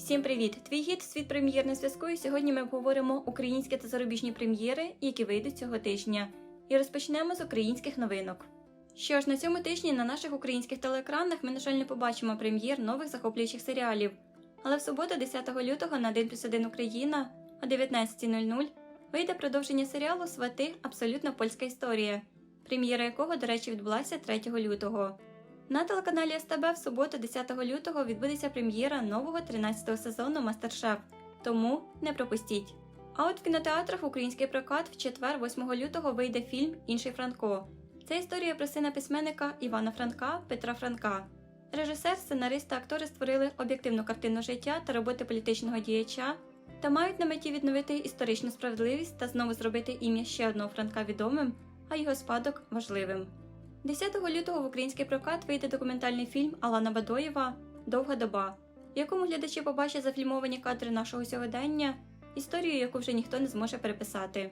Всім привіт! Твій гід світ прем'єр на зв'язку. І сьогодні ми обговоримо українські та зарубіжні прем'єри, які вийдуть цього тижня. І розпочнемо з українських новинок. Що ж, на цьому тижні на наших українських телеекранах ми, на жаль, не побачимо прем'єр нових захоплюючих серіалів. Але в суботу, 10 лютого, на 1 плюс 1 Україна о 19.00 вийде продовження серіалу Свати Абсолютно польська історія, прем'єра якого, до речі, відбулася 3 лютого. На телеканалі СТБ в суботу, 10 лютого, відбудеться прем'єра нового 13-го сезону Мастер-Шеф, тому не пропустіть. А от в кінотеатрах український прокат в четвер, 8 лютого, вийде фільм Інший Франко. Це історія про сина письменника Івана Франка Петра Франка. Режисер, сценарист та актори створили об'єктивну картину життя та роботи політичного діяча та мають на меті відновити історичну справедливість та знову зробити ім'я ще одного Франка відомим, а його спадок важливим. 10 лютого в український прокат вийде документальний фільм Алана Бадоєва Довга доба, в якому глядачі побачать зафільмовані кадри нашого сьогодення, історію, яку вже ніхто не зможе переписати.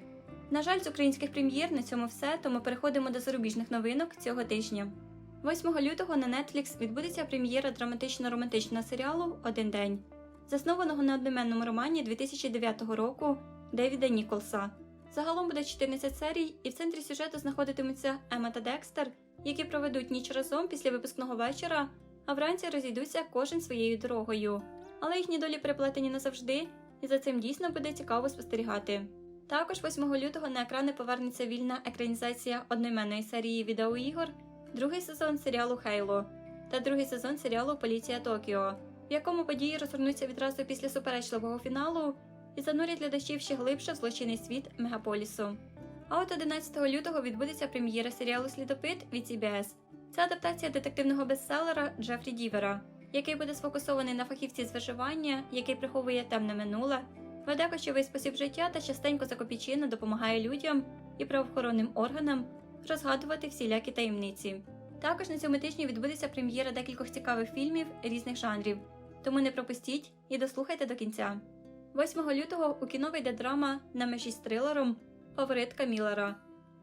На жаль, з українських прем'єр на цьому все, тому переходимо до зарубіжних новинок цього тижня. 8 лютого на Netflix відбудеться прем'єра драматично-романтичного серіалу Один день, заснованого на одноіменному романі 2009 року Девіда Ніколса. Загалом буде 14 серій, і в центрі сюжету знаходитимуться Ема та Декстер, які проведуть ніч разом після випускного вечора, а вранці розійдуться кожен своєю дорогою. Але їхні долі переплетені назавжди, і за цим дійсно буде цікаво спостерігати. Також 8 лютого на екрани повернеться вільна екранізація одноіменної серії відеоігор, другий сезон серіалу Хейло та другий сезон серіалу Поліція Токіо, в якому події розгорнуться відразу після суперечливого фіналу і занурять глядачів ще глибше в злочинний світ мегаполісу. А от 11 лютого відбудеться прем'єра серіалу Слідопит від CBS. Це адаптація детективного бестселера Джефрі Дівера, який буде сфокусований на фахівці з виживання, який приховує темне минуле, веде кочовий спосіб життя та частенько за копійчину допомагає людям і правоохоронним органам розгадувати всілякі таємниці. Також на цьому тижні відбудеться прем'єра декількох цікавих фільмів різних жанрів, тому не пропустіть і дослухайте до кінця. 8 лютого у кіно вийде драма на межі з трилером Фаворитка Міллера.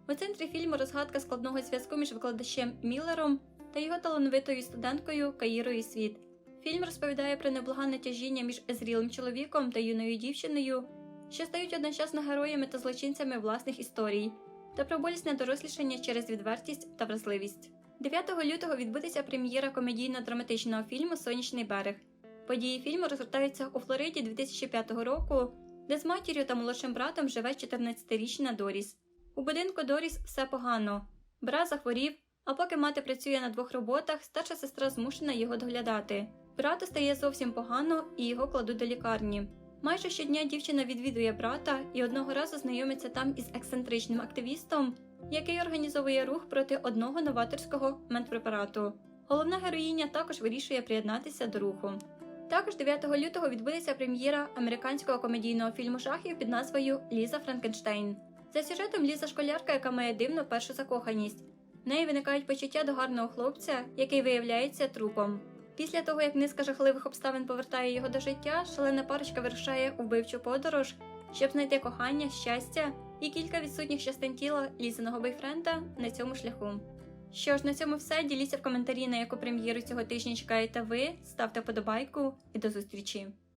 У центрі фільму розгадка складного зв'язку між викладачем Міллером та його талановитою студенткою Каїрою Світ. Фільм розповідає про неблаганне тяжіння між зрілим чоловіком та юною дівчиною, що стають одночасно героями та злочинцями власних історій, та про болісне дорослішання через відвертість та вразливість. 9 лютого відбудеться прем'єра комедійно-драматичного фільму Сонячний берег. Події фільму розгортаються у Флориді 2005 року, де з матір'ю та молодшим братом живе 14-річна Доріс. У будинку Доріс все погано. Брат захворів, а поки мати працює на двох роботах, старша сестра змушена його доглядати. Брату стає зовсім погано і його кладуть до лікарні. Майже щодня дівчина відвідує брата і одного разу знайомиться там із ексцентричним активістом, який організовує рух проти одного новаторського медпрепарату. Головна героїня також вирішує приєднатися до руху. Також 9 лютого відбудеться прем'єра американського комедійного фільму жахів під назвою Ліза Франкенштейн. За сюжетом Ліза школярка, яка має дивну першу закоханість. В неї виникають почуття до гарного хлопця, який виявляється трупом. Після того, як низка жахливих обставин повертає його до життя, шалена парочка вирушає у вбивчу подорож, щоб знайти кохання, щастя і кілька відсутніх частин тіла лізаного бойфренда на цьому шляху. Що ж, на цьому все. Діліться в коментарі, на яку прем'єру цього тижня чекаєте ви. Ставте подобайку і до зустрічі!